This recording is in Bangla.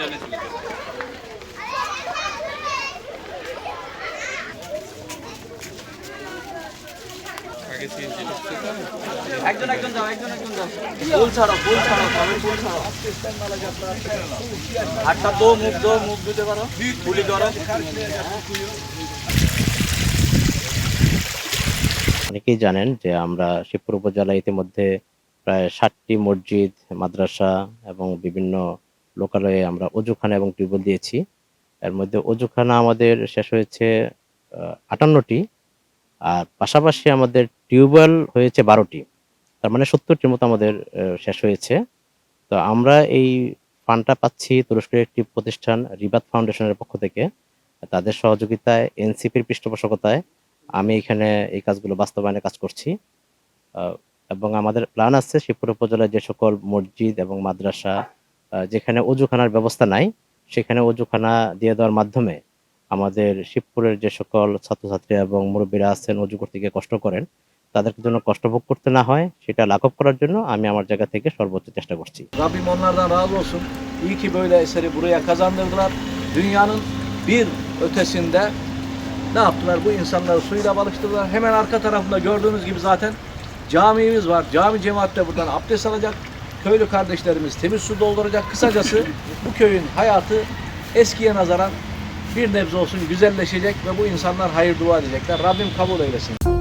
জানিয়েছিল আগে সিএনজি একজন একজন যাও একজন একজন যাও। ফুল ছাড়ো ফুল ছাড়ো তবে ফুল ছাড়ো। হাতটা দো মুখ দো মুখ দিতে পারো। গুলি করো। অনেকেই জানেন যে আমরা শিবপুর উপজেলা ইতিমধ্যে প্রায় ষাটটি মসজিদ মাদ্রাসা এবং বিভিন্ন লোকালয়ে আমরা অজুখানা এবং টিউবওয়েল দিয়েছি। এর মধ্যে অজুখানা আমাদের শেষ হয়েছে আটান্নটি। আর পাশাপাশি আমাদের টিউবওয়েল হয়েছে বারোটি। তার মানে সত্তরটির মতো আমাদের শেষ হয়েছে। তো আমরা এই ফান্ডটা পাচ্ছি তুরস্কের একটি প্রতিষ্ঠান রিবাত ফাউন্ডেশনের পক্ষ থেকে। তাদের সহযোগিতায়, এনসিপির পৃষ্ঠপোষকতায় আমি এখানে এই কাজগুলো বাস্তবায়নে কাজ করছি। এবং আমাদের প্ল্যান আছে শিবপুর উপজেলায় যে সকল মসজিদ এবং মাদ্রাসা যেখানে অজুখানার ব্যবস্থা নাই সেখানে অজুখানা দিয়ে দেওয়ার মাধ্যমে আমাদের শিবপুরের যে সকল ছাত্রছাত্রী এবং মুরব্বীরা আছেন অজু করতে গিয়ে কষ্ট করেন তাদেরকে যেন কষ্ট ভোগ করতে না হয় সেটা লাঘব করার জন্য আমি আমার জায়গা থেকে সর্বোচ্চ চেষ্টা করছি Rabbim onlardan razı olsun. İyi ki böyle eseri buraya kazandırdılar. Dünyanın bir ötesinde ne yaptılar? Bu insanları suyla balıştırdılar. Hemen arka tarafında gördüğünüz gibi zaten camimiz var. Cami cemaat de buradan abdest alacak. Köylü kardeşlerimiz temiz su dolduracak. Kısacası bu köyün hayatı eskiye nazaran bir nebze olsun güzelleşecek ve bu insanlar hayır dua edecekler. Rabbim kabul eylesin.